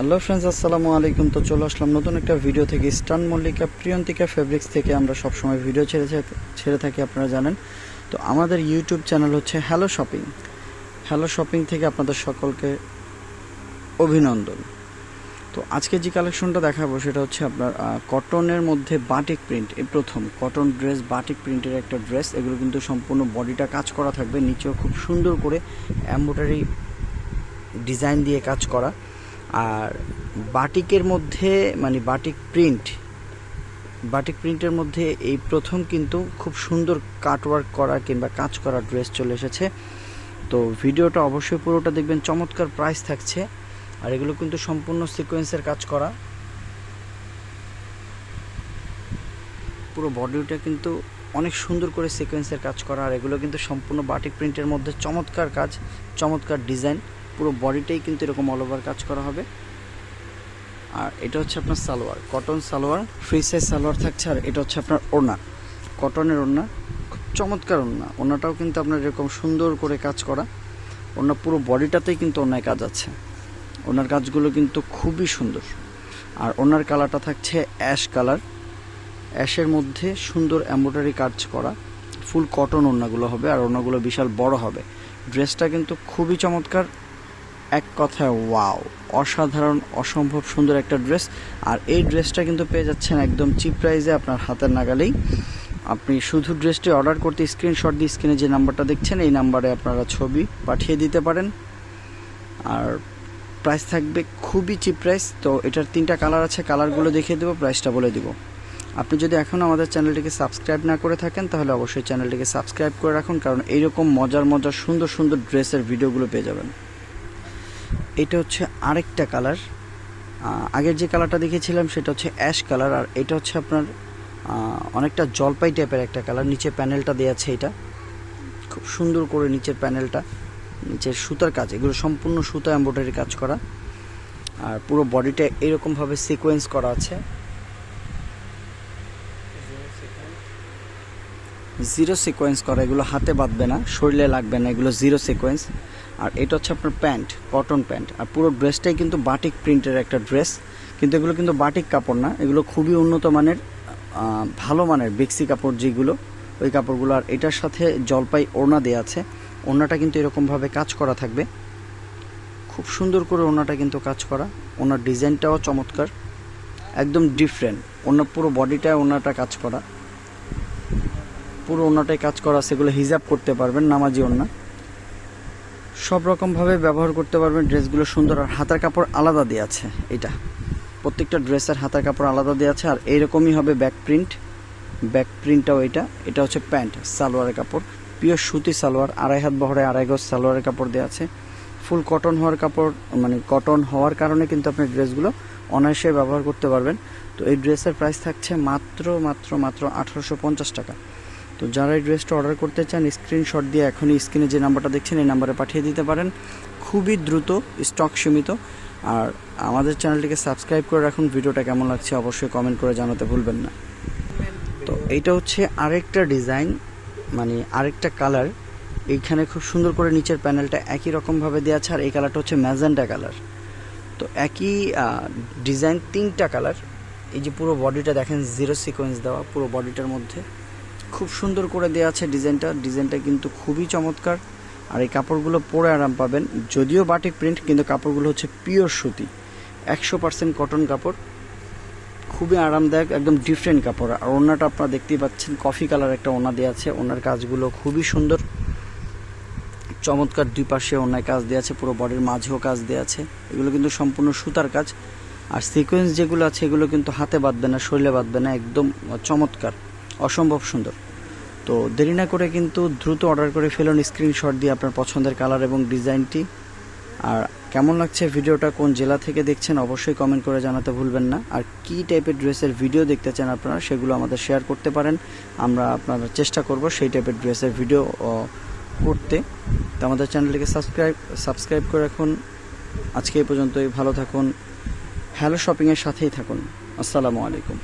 Hello friends, আসসালামু আলাইকুম। তো চলে আসলাম নতুন একটা ভিডিও থেকে। স্টান মল্লিকা প্রিয়ন্তিকা ফেব্রিক্স থেকে আমরা সবসময় ভিডিও ছেড়ে ছেড়ে থাকি, আপনারা জানেন। তো আমাদের ইউটিউব চ্যানেল হচ্ছে হ্যালো শপিং হ্যালো শপিং থেকে আপনাদের সকলকে অভিনন্দন। তো আজকে যে কালেকশনটা দেখাবো, সেটা হচ্ছে আপনার কটনের মধ্যে বাটিক প্রিন্ট এই প্রথম। কটন ড্রেস বাটিক প্রিন্টের একটা ড্রেস এগুলো কিন্তু সম্পূর্ণ বডিটা কাজ করা থাকবে। নিচেও খুব সুন্দর করে এম্ব্রয়ডারি ডিজাইন দিয়ে কাজ করা। আর বাটিকের মধ্যে মানে বাটিক প্রিন্ট, বাটিক প্রিন্টের মধ্যে এই প্রথম কিন্তু খুব সুন্দর কাটওয়ার্ক করা কিংবা কাজ করা ড্রেস চলে এসেছে। তো ভিডিওটা অবশ্যই পুরোটা দেখবেন, চমৎকার প্রাইস থাকছে। আর এগুলো কিন্তু সম্পূর্ণ সিকোয়েন্সের কাজ করা। পুরো বডিটা কিন্তু অনেক সুন্দর করে সিকোয়েন্সের কাজ করা। আর এগুলো কিন্তু সম্পূর্ণ বাটিক প্রিন্টের মধ্যে চমৎকার কাজ, চমৎকার ডিজাইন। পুরো বডিটাই কিন্তু এরকম অল ওভার কাজ করা হবে। আর এটা হচ্ছে আপনার salwar cotton salwar free size salwar থাকছে, আর এটা হচ্ছে আপনার ওড়না কটনের ওড়না, খুব চমৎকার ওড়না। ওড়নাটাও কিন্তু আপনার এরকম সুন্দর করে কাজ করা। ওড়না পুরো বডিটাতেই কিন্তু অন্যায় কাজ আছে। ওনার কাজগুলো কিন্তু খুবই সুন্দর। আর ওনার কালারটা থাকছে অ্যাশ কালার অ্যাশের মধ্যে সুন্দর এম্ব্রয়ডারি কাজ করা। ফুল কটন ওড়নাগুলো হবে, আর ওড়নাগুলো বিশাল বড় হবে। ড্রেসটা কিন্তু খুবই চমৎকার। এক কথায় ওয়াও অসাধারণ, অসম্ভব সুন্দর একটা ড্রেস আর এই ড্রেসটা কিন্তু পেয়ে যাচ্ছেন একদম চিপ প্রাইসে আপনার হাতের নাগালেই। আপনি শুধু ড্রেসটি অর্ডার করতে স্ক্রিনশট দিয়ে স্ক্রিনে যে নাম্বারটা দেখছেন, এই নাম্বারে আপনারা ছবি পাঠিয়ে দিতে পারেন। আর প্রাইস থাকবে খুবই চিপ প্রাইস তো এটার তিনটা কালার আছে কালারগুলো দেখিয়ে দেবো প্রাইসটা বলে দিব। আপনি যদি এখনও আমাদের চ্যানেলটিকে সাবস্ক্রাইব না করে থাকেন, তাহলে অবশ্যই চ্যানেলটিকে সাবস্ক্রাইব করে রাখুন, কারণ এইরকম মজার মজার, সুন্দর সুন্দর ড্রেসের ভিডিওগুলো পেয়ে যাবেন। এটা হচ্ছে আরেকটা কালার। আগের যে কালারটা দেখেছিলাম সেটা হচ্ছে অ্যাশ কালার, আর এটা হচ্ছে আপনার অনেকটা জলপাই টাইপের একটা কালার। নিচে প্যানেলটা দেওয়া আছে এটা। খুব সুন্দর করে নিচের প্যানেলটা, নিচের সুতার কাজ, এগুলো সম্পূর্ণ সুতা এম্ব্রয়ডারি কাজ করা। আর পুরো বডিটা এরকমভাবে সিকোয়েন্স করা আছে। জিরো সিকোয়েন্স করা, এগুলো হাতে বাঁধবে না, শরীরে লাগবে না, এগুলো জিরো সিকোয়েন্স আর এটা হচ্ছে আপনার প্যান্ট কটন প্যান্ট আর পুরো ড্রেসটাই কিন্তু বাটিক প্রিন্টের একটা ড্রেস কিন্তু এগুলো কিন্তু বাটিক কাপড় না, এগুলো খুবই উন্নত মানের ভালো মানের বেক্সি কাপড় যেগুলো, ওই কাপড়গুলো। আর এটার সাথে জলপাই ওড়না দেওয়া আছে, ওড়নাটা কিন্তু এরকমভাবে কাজ করা থাকবে। খুব সুন্দর করে ওড়নাটা কিন্তু কাজ করা। ওনার ডিজাইনটাও চমৎকার, একদম ডিফারেন্ট ওনার পুরো বডিটায় ওনাটা কাজ করা। পুরো ওনাটাই কাজ করা, সেগুলো হিজাব করতে পারবেন, নামাজি ওড়না। সব রকমভাবে ব্যবহার করতে পারবেন ড্রেসগুলো সুন্দর। আর হাতার কাপড় আলাদা দেওয়া আছে, এটা। প্রত্যেকটা ড্রেসের হাতার কাপড় আলাদা দেওয়া আছে, আর এইরকমই হবে ব্যাক প্রিন্ট ব্যাক প্রিন্টটাও এটা এটা হচ্ছে প্যান্ট, সালোয়ারের কাপড়। পিওর সুতি সালোয়ার, আড়াই হাত বহরে আড়াই গজ সালোয়ারের কাপড় দেওয়া আছে। ফুল কটন হওয়ার কাপড় মানে কটন হওয়ার কারণে কিন্তু আপনি ড্রেসগুলো অনায়াসে ব্যবহার করতে পারবেন। তো এই ড্রেসের প্রাইস থাকছে মাত্র মাত্র মাত্র আঠারোশো পঞ্চাশ টাকা। তো যারা এই ড্রেসটা অর্ডার করতে চান স্ক্রিনশট দিয়ে এখনই স্ক্রিনে যে নাম্বারটা দেখছেন, এই নাম্বারে পাঠিয়ে দিতে পারেন। খুবই দ্রুত স্টক সীমিত। আর আমাদের চ্যানেলটিকে সাবস্ক্রাইব করে রাখুন। ভিডিওটা কেমন লাগছে অবশ্যই কমেন্ট করে জানাতে ভুলবেন না। তো এইটা হচ্ছে আরেকটা ডিজাইন মানে আরেকটা কালার এইখানে খুব সুন্দর করে নিচের প্যানেলটা একই রকমভাবে দেওয়া আছে, আর এই কালারটা হচ্ছে ম্যাজেন্টা কালার তো একই ডিজাইন তিনটা কালার এই যে পুরো বডিটা দেখেন জিরো সিকোয়েন্স দেওয়া, পুরো বডিটার মধ্যে। খুব সুন্দর করে দেওয়া আছে ডিজাইনটা। ডিজাইনটা কিন্তু খুবই চমৎকার। আর এই কাপড়গুলো পরে আরাম পাবেন। যদিও বাটিক প্রিন্ট, কিন্তু কাপড়গুলো হচ্ছে পিওর সুতি। একশো পার্সেন্ট কটন কাপড়। খুবই আরামদায়ক, একদম ডিফারেন্ট কাপড়। আর ওনাটা আপনারা দেখতেই পাচ্ছেন কফি কালার একটা ওনা দেওয়া আছে। ওনার কাজগুলো খুবই সুন্দর। চমৎকার দুই পাশে ওনায় কাজ দেওয়া আছে, পুরো বডির মাঝেও কাজ দেওয়া আছে। এগুলো কিন্তু সম্পূর্ণ সুতার কাজ। আর সিকোয়েন্স যেগুলো আছে, এগুলো কিন্তু হাতে বাঁধবে না, শরীরে বাঁধবে না, একদম চমৎকার, অসম্ভব সুন্দর। তো দেরি না করে কিন্তু দ্রুত অর্ডার করে ফেলুন স্ক্রিনশট দিয়ে আপনার পছন্দের কালার এবং ডিজাইনটি। আর কেমন লাগছে ভিডিওটা, কোন জেলা থেকে দেখছেন অবশ্যই কমেন্ট করে জানাতে ভুলবেন না। আর কি টাইপের ড্রেসের ভিডিও দেখতে চান আপনারা সেগুলো আমাদের শেয়ার করতে পারেন। আমরা আপনারা চেষ্টা করব সেই টাইপের ড্রেসের ভিডিও করতে। তো আমাদের চ্যানেলটিকে সাবস্ক্রাইব সাবস্ক্রাইব করে রাখুন। আজকে এই পর্যন্তই, ভালো থাকুন। হ্যালো শপিংয়ের সাথেই থাকুন। আসসালামু আলাইকুম।